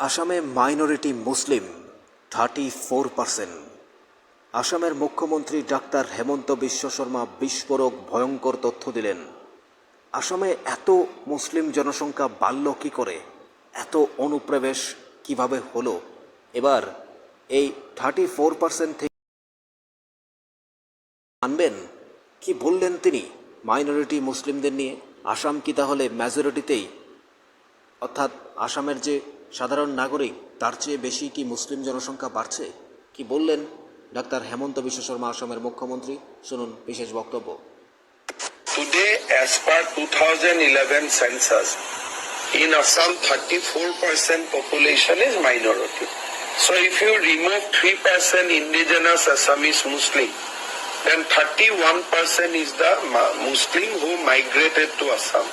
আসামে minority Muslim thirty four percent আসামের মুখ্যমন্ত্রী ডাক্তার হেমন্ত বিশ্ব শর্মা বিস্ফোরক, ভয়ঙ্কর তথ্য দিলেন। আসামে এত মুসলিম জনসংখ্যা বাড়ল কী করে? এত অনুপ্রবেশ কীভাবে হলো? এবার এই থার্টি ফোর পার্সেন্ট থেকে আনবেন? কি বললেন তিনি মাইনরিটি মুসলিমদের নিয়ে? আসাম কি তাহলে মেজরিটিতেই অর্থাৎ আসামের যে সাধারণ নাগরিক তার চেয়ে বেশি কি মুসলিম জনসংখ্যা বাড়ছে কি বললেন ডাক্তার হেমন্ত বিশ্ব শর্মা আসামের মুখ্যমন্ত্রী শুনুন বিশেষ বক্তব্য Today, as per 2011 census, in Assam, 34% population is minority. So if you remove 3% indigenous Assamese Muslim, then 31% is the Muslim who migrated to Assam.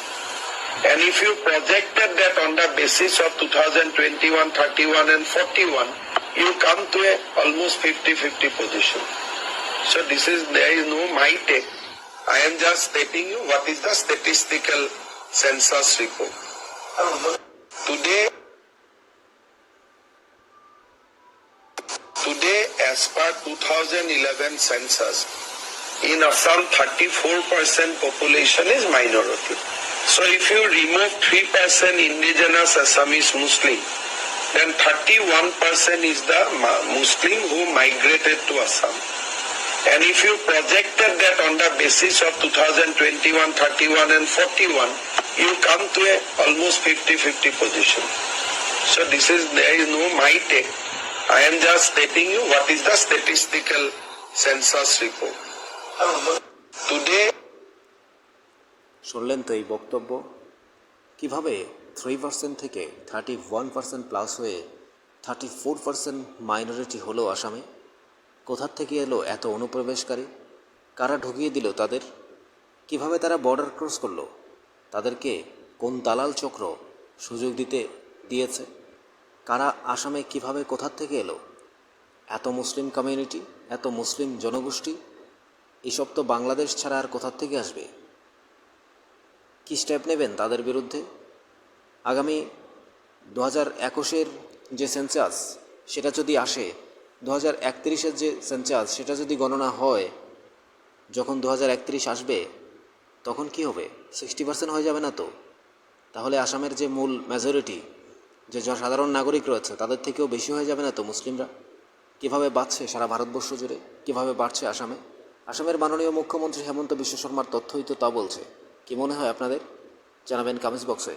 And if you projected that on the basis of 2021, 31 and 41, you come to a almost 50-50 position. So this is, there is no my take. I am just stating you what is the statistical census report. Today, today as per 2011 census, in Assam 34% population is minority. So if you remove 3% indigenous Assamese Muslim, then 31% is the Muslim who migrated to Assam. And if you projected that on the basis of 2021, 31 and 41, you come to a almost 50-50 position. So this is, there is no my take. I am just stating you what is the statistical census report. Today, শুনলেন তো এই বক্তব্য? কীভাবে three percent থেকে thirty one percent plus হয়ে thirty four percent minority হলো আসামে? কোথার থেকে এলো এত অনুপ্রবেশকারী? কারা ঢুকিয়ে দিল তাদের? কীভাবে তারা বর্ডার ক্রস করল? তাদেরকে কোন দালাল চক্র সুযোগ দিতে দিয়েছে? কারা আসামে কীভাবে কোথার থেকে এলো? এত মুসলিম কমিউনিটি এত মুসলিম জনগোষ্ঠী? এসব তো বাংলাদেশ ছাড়া আর কোথার থেকে আসবে? কী স্টেপ নেবেন তাদের বিরুদ্ধে? আগামী দু হাজার একুশের যে সেন্সাস সেটা যদি আসে, দু হাজার একত্রিশের যে সেন্সাস সেটা যদি গণনা হয়, যখন দু হাজার একত্রিশ আসবে, তখন কি হবে? সিক্সটি পার্সেন্ট হয়ে যাবে না তো? তাহলে আসামের যে মূল মেজরিটি যে সাধারণ নাগরিক রয়েছে, তাদের থেকেও বেশি হয়ে যাবে না তো মুসলিমরা? কীভাবে বাড়ছে সারা ভারতবর্ষ জুড়ে? কীভাবে বাড়ছে আসামে? আসামের মাননীয় মুখ্যমন্ত্রী হেমন্ত বিশ্ব শর্মার তথ্যই তো তা বলছে। কি মনে হয় আপনাদের? জানাবেন কমেন্টস বক্সে